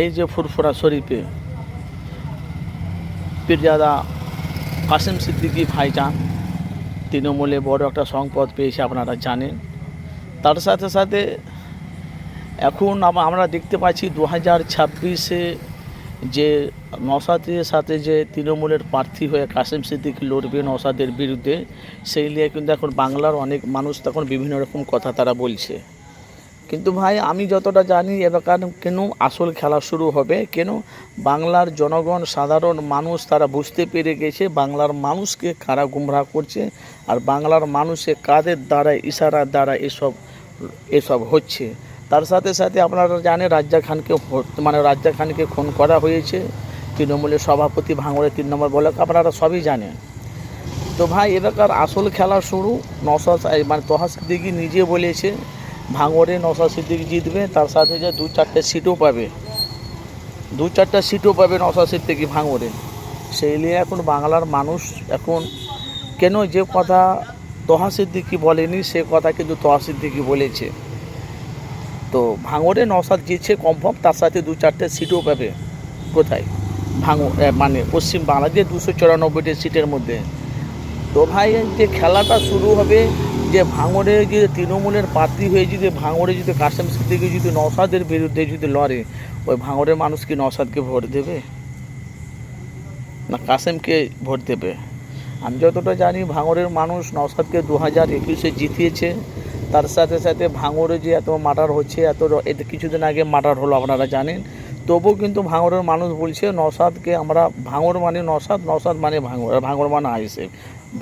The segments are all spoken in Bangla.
এই যে ফুরফুরা শরীফে পীরজাদা কাসিম সিদ্দিকী ভাইজান, তৃণমূলে বড় একটা সংপদ পেয়েছে, আপনারা জানেন। তার সাথে সাথে এখন আমরা দেখতে পাচ্ছি দু হাজার ছাব্বিশে যে নসাদের সাথে যে তৃণমূলের প্রার্থী হয়ে কাসিম সিদ্দিকী লড়বে নসাদের বিরুদ্ধে, সেই নিয়ে কিন্তু এখন বাংলার অনেক মানুষ তখন বিভিন্ন রকম কথা তারা বলছে। কিন্তু ভাই, আমি যতটা জানি এবার কেন আসল খেলা শুরু হবে, কেন বাংলার জনগণ, সাধারণ মানুষ তারা বুঝতে পেরে গেছে বাংলার মানুষকে কারা গুমরা করছে আর বাংলার মানুষে কাদের দ্বারা, ইশারার দ্বারা এসব এসব হচ্ছে। তার সাথে সাথে আপনারা জানেন রাজ্জা খানকে মানে রাজ্জা খানকে খুন করা হয়েছে, তৃণমূলের সভাপতি ভাঙড়ে তিন নম্বর বলে আপনারা সবই জানেন। তো ভাই এবারকার আসল খেলা শুরু নশাদ মানে তহা নিজে বলেছে ভাঙড়ে নশা সিদ্দিকি জিতবে তার সাথে যে দু চারটে সিটও পাবে। দু চারটা সিটও পাবে নশা সিদ্দিকি ভাঙরে সেই নিয়ে এখন বাংলার মানুষ এখন কেন যে কথা তহা সিদ্দিকি বলেনি সে কথা কিন্তু তহা সিদ্দিকি বলেছে। তো ভাঙরে নশাদ জিতছে কনফার্ম তার সাথে দু চারটে সিটও পাবে। কোথায়? ভাঙড় এ, মানে পশ্চিম বাংলাদেশ দুশো চুরানব্বইটি সিটের মধ্যে। তো ভাই যে খেলাটা শুরু হবে যে ভাঙড়ে যে তৃণমূলের প্রার্থী হয়ে যদি ভাঙড়ে যদি কাসেম সিদ্দিকি যদি নসাদের বিরুদ্ধে যদি লড়ে, ওই ভাঙড়ের মানুষ কি নসাদকে ভোট দেবে? না কাসেমকে ভোট দেবে? আমি যতটা জানি ভাঙড়ের মানুষ নসাদকে দু হাজার একুশে জিতিয়েছে। তার সাথে সাথে ভাঙড়ে যে এত মার্ডার হচ্ছে, এত এতে কিছুদিন আগে মার্ডার হলো, আপনারা জানেন। তবুও কিন্তু ভাঙড়ের মানুষ বলছে নসাদকে আমরা ভাঙড় মানে নসাদ নসাদ মানে ভাঙড় ভাঙড় মানে আইসে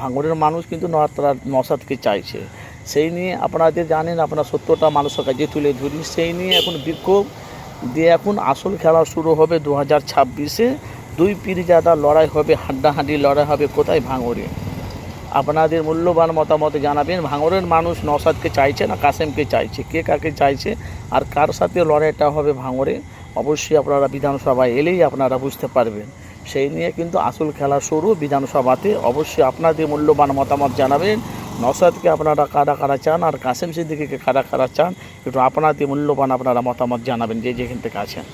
ভাঙড়ের মানুষ কিন্তু তারা নসাদকে চাইছে। সেই নিয়ে আপনাদের জানেন, আপনার সত্যটা মানুষের কাছে তুলে ধরি, সেই নিয়ে এখন বিক্ষোভ দিয়ে এখন আসল খেলা শুরু হবে দু হাজার ছাব্বিশে। দুই পীরজাদা লড়াই হবে, হাড্ডাহাড্ডি লড়াই হবে কোথায়? ভাঙড়ে। আপনাদের মূল্যবান মতামত জানাবেন, ভাঙড়ের মানুষ নসাদকে চাইছে না কাসেমকে চাইছে? কে কাকে চাইছে আর কার সাথে লড়াইটা হবে ভাঙড়ে? অবশ্যই আপনারা বিধানসভায় এলেই আপনারা বুঝতে পারবেন। সেই নিয়ে কিন্তু আসল খেলা শুরু বিধানসভাতে। অবশ্যই আপনাদের মূল্যবান মতামত জানাবেন। নসাদকে আপনারা কারা কারা চান আর কাসেম সিদ্দিকিকে কারা কারা চান, একটু আপনাদের মূল্যবান আপনারা মতামত জানাবেন যে যেখান থেকে আছেন।